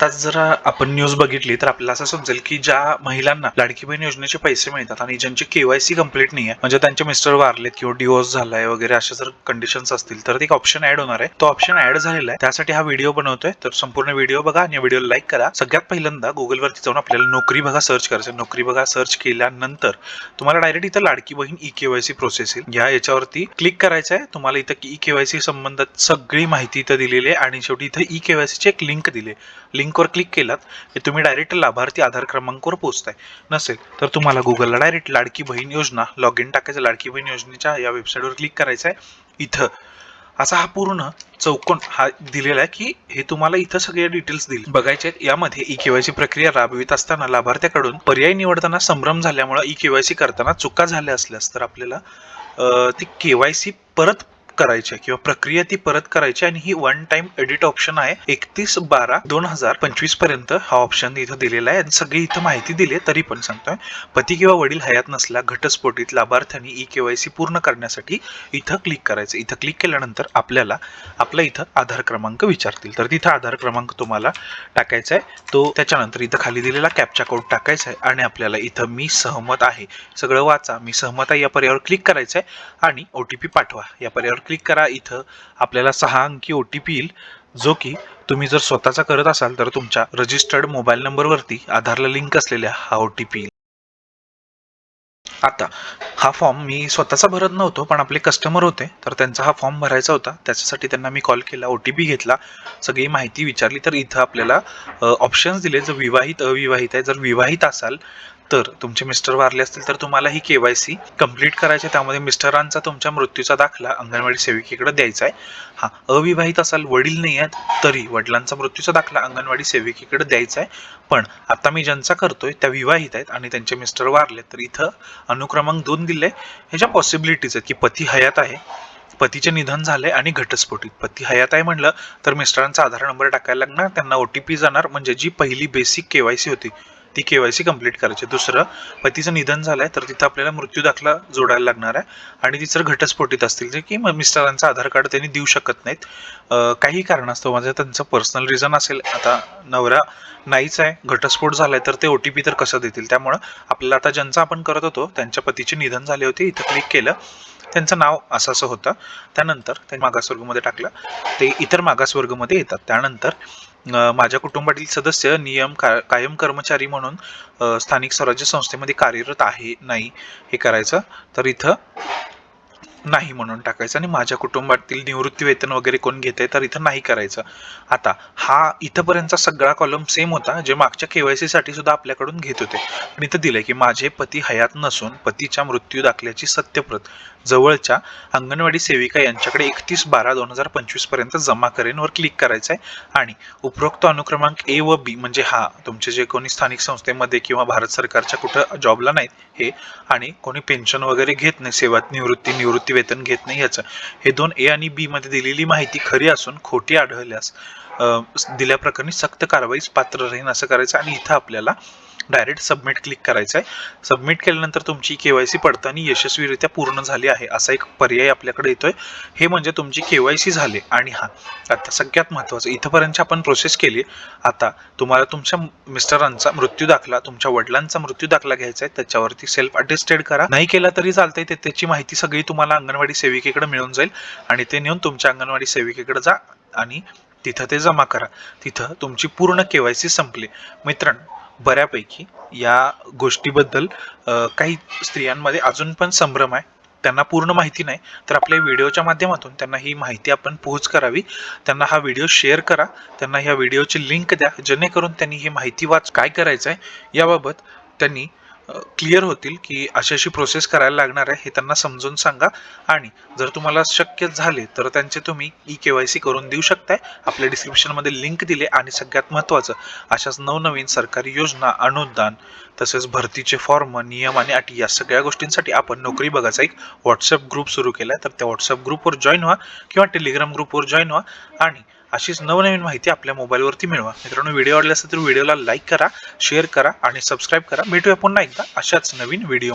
आताच जर आपण न्यूज बघितली तर आपल्याला असं समजेल की ज्या महिलांना लाडकी बहीण योजनेचे पैसे मिळतात आणि ज्यांची केवायसी कंप्लीट नाही आहे म्हणजे त्यांचे मिस्टर वारलेत किंवा डिवोर्स झालाय वगैरे अशा जर कंडिशन्स असतील तर एक ऑप्शन ऍड होणार आहे. तो ऑप्शन ऍड झालेला आहे. त्यासाठी हा व्हिडिओ बनवतोय. तर संपूर्ण व्हिडिओ बघा आणि व्हिडिओ लाईक करा. सगळ्यात पहिल्यांदा गुगलवरती जाऊन आपल्याला नोकरी बघा सर्च करायचं. नोकरी बघा सर्च केल्यानंतर तुम्हाला डायरेक्ट इथं Ladki Bahin e KYC process येईल. या याच्यावरती क्लिक करायचं आहे. तुम्हाला इथं ई केवायसी संबंधात सगळी माहिती इथं दिलेली आहे आणि शेवटी इथं ई केवायसीची एक लिंक दिली लिंकवर क्लिक केलात की तुम्ही डायरेक्ट लाभार्थी आधार क्रमांकावर पोहोचताय. नसेल तर तुम्हाला गुगलला डायरेक्ट लाडकी बहीण योजना लॉग इन टाकायचं लाडकी बहीण योजनेच्या या वेबसाईटवर क्लिक करायचं आहे इथं. असा हा पूर्ण चौकोन हा दिलेला आहे की हे तुम्हाला इथं सगळे डिटेल्स दिले. बघायचे आहेत यामध्ये ई केवायसी प्रक्रिया राबवित असताना लाभार्थ्याकडून पर्याय निवडताना संभ्रम झाल्यामुळे ई केवायसी करताना चुका झाल्या असल्यास तर आपल्याला ती केवायसी परत करायची आहे किंवा प्रक्रिया ती परत करायची आहे आणि ही वन टाइम एडिट ऑप्शन आहे. एकतीस बारा दोन हजार पंचवीसपर्यंत हा ऑप्शन इथं दिलेला आहे. आणि सगळी इथं माहिती दिली तरी पण सांगतोय. पती किंवा वडील हयात नसला घटस्फोटीत लाभार्थ्यांनी ई केवायसी पूर्ण करण्यासाठी इथं क्लिक करायचं. इथं क्लिक केल्यानंतर आपल्याला आपला इथं आधार क्रमांक विचारतील. तर तिथं आधार क्रमांक तुम्हाला टाकायचा आहे. तो त्याच्यानंतर इथं खाली दिलेला कॅपचा कोड टाकायचा आहे आणि आपल्याला इथं मी सहमत आहे. सगळं वाचा. मी सहमत आहे या पर्यायावर क्लिक करायचं आहे आणि ओ टी पी पाठवा. या पर्यायावर क्लिक करा इथं. आपल्याला सहा अंकी ओ टी पी येईल जो की तुम्ही जर स्वतःचा करत असाल तर तुमच्या रजिस्टर्ड मोबाईल नंबरवरती आधारला लिंक असलेल्या हा ओ टी पी आता हा फॉर्म मी स्वतःचा भरत नव्हतो पण आपले कस्टमर होते तर त्यांचा हा फॉर्म भरायचा होता. त्याच्यासाठी त्यांना मी कॉल केला ओ टी पी घेतला सगळी माहिती विचारली. तर इथं आपल्याला ऑप्शन्स दिले. जर विवाहित अविवाहित आहे जर विवाहित असाल तर तुमचे मिस्टर वारले असतील तर तुम्हाला ही केवायसी कंप्लीट करायची आहे. त्यामध्ये मिस्टरांचा तुमच्या मृत्यूचा दाखला अंगणवाडी सेविकेकडे द्यायचा आहे. हा अविवाहित असाल वडील नाही आहेत तरी वडिलांचा मृत्यूचा दाखला अंगणवाडी सेविकेकडे द्यायचा आहे. पण आता मी ज्यांचा करतोय त्या विवाहित आहेत आणि त्यांचे मिस्टर वारले तर इथं अनुक्रमांक दोन दिले. ह्याच्या पॉसिबिलिटीज आहेत की पती हयात आहे. पतीचे निधन झाले आणि घटस्फोटीत पती हयात आहे म्हणलं तर मिस्टरांचा आधार नंबर टाकायला लागणार. त्यांना ओ टी पी जाणार. म्हणजे जी पहिली बेसिक केवायसी होती. ती के वाय सी कंप्लीट करायची दुसरं पतीचं निधन झालं आहे तर तिथं आपल्याला मृत्यू दाखला जोडायला लागणार आहे. आणि तिचं घटस्फोटीत असतील जे की मग मिस्टरांचं आधार कार्ड त्यांनी देऊ शकत नाहीत. काही काही कारणास्तव म्हणजे त्यांचं पर्सनल रिझन असेल. आता नवरा नाहीच आहे घटस्फोट झालाय तर ते ओ टी पी तर कसं देतील? त्यामुळं आपल्याला आता ज्यांचं आपण करत होतो त्यांच्या पतीचे निधन झाले होते इथं क्लिक केलं. त्यांचं नाव असं असं होतं. त्यानंतर ते मागासवर्गमध्ये टाकलं. ते इतर मागासवर्गमध्ये येतात. त्यानंतर माझ्या कुटुंबातील सदस्य नियम का कायम कर्मचारी म्हणून स्थानिक स्वराज्य संस्थेमध्ये कार्यरत आहे नाही हे करायचं. तर इथं नाही म्हणून टाकायचं आणि माझ्या कुटुंबातील निवृत्ती वेतन वगैरे कोण घेत आहे तर इथं नाही करायचं. आता हा इथंपर्यंतचा सगळा कॉलम सेम होता जे मागच्या केवायसी साठी सुद्धा आपल्याकडून घेत होते. पण इथं दिलंय की माझे पती हयात नसून पतीच्या मृत्यू दाखल्याची सत्यप्रत. जवळच्या अंगणवाडी सेविका यांच्याकडे एकतीस बारा दोन हजार पंचवीसपर्यंत जमा करेन वर क्लिक करायचं आहे आणि उपरोक्त अनुक्रमांक ए व बी म्हणजे हा तुमचे जे कोणी स्थानिक संस्थेमध्ये किंवा भारत सरकारच्या कुठं जॉबला नाहीत हे आणि कोणी पेन्शन वगैरे घेत नाही सेवात निवृत्ती निवृत्ती वेतन घेत नाही याचं हे दोन ए आणि बी मध्ये दिलेली माहिती खरी असून खोटी आढळल्यास दिल्याप्रकरणी सक्त कारवाईस पात्र राहीन असं करायचं आणि इथं आपल्याला डायरेक्ट सबमिट क्लिक करायचं आहे सबमिट केल्यानंतर तुमची के वाय सी पडताना यशस्वीरित्या पूर्ण झाली आहे असा एक पर्याय आपल्याकडे येतोय. हे म्हणजे तुमची के वाय सी झाली आणि हा आता सगळ्यात महत्त्वाचं इथंपर्यंत आपण प्रोसेस केली. आता तुम्हाला तुमच्या मिस्टरांचा मृत्यू दाखला तुमच्या वडिलांचा मृत्यू दाखला घ्यायचा आहे त्याच्यावरती सेल्फ अटेस्टेड करा. नाही केला तरी चालतंय ते त्याची माहिती सगळी तुम्हाला अंगणवाडी सेविकेकडे मिळून जाईल आणि ते नेऊन तुमच्या अंगणवाडी सेविकेकडे जा आणि तिथं ते जमा करा. तिथं तुमची पूर्ण केवायसी संपली. मित्रांनो बऱ्यापैकी या गोष्टीबद्दल काही स्त्रियांमध्ये अजून पण संभ्रम आहे. त्यांना पूर्ण माहिती नाही. तर आपल्या व्हिडिओच्या माध्यमातून त्यांना ही माहिती आपण पोहोच करावी. त्यांना हा व्हिडिओ शेअर करा. त्यांना ह्या व्हिडिओची लिंक द्या. जेणेकरून त्यांनी ही माहिती वाच काय करायचं आहे याबाबत त्यांनी क्लिअर होतील की अशी अशी प्रोसेस करायला लागणार आहे हे त्यांना समजून सांगा. आणि जर तुम्हाला शक्य झाले तर त्यांचे तुम्ही ई के वाय सी करून देऊ शकताय. आपल्या डिस्क्रिप्शनमध्ये लिंक दिले आणि सगळ्यात महत्त्वाचं अशाच नवनवीन सरकारी योजना अनुदान तसेच भरतीचे फॉर्म नियम आणि अटी या सगळ्या गोष्टींसाठी आपण नोकरी बघायचा एक व्हॉट्सअप ग्रुप सुरू केला आहे तर त्या व्हॉट्सअप ग्रुपवर जॉईन व्हा किंवा टेलिग्राम ग्रुपवर जॉईन व्हा. आणि अशीच नवनवीन माहिती आपल्या मोबाईलवरती मिळवा. मित्रांनो व्हिडिओ आवडला असेल तर व्हिडिओला लाईक करा शेअर करा आणि सबस्क्राईब करा. भेटूया पुन्हा एकदा अशाच नवीन व्हिडिओ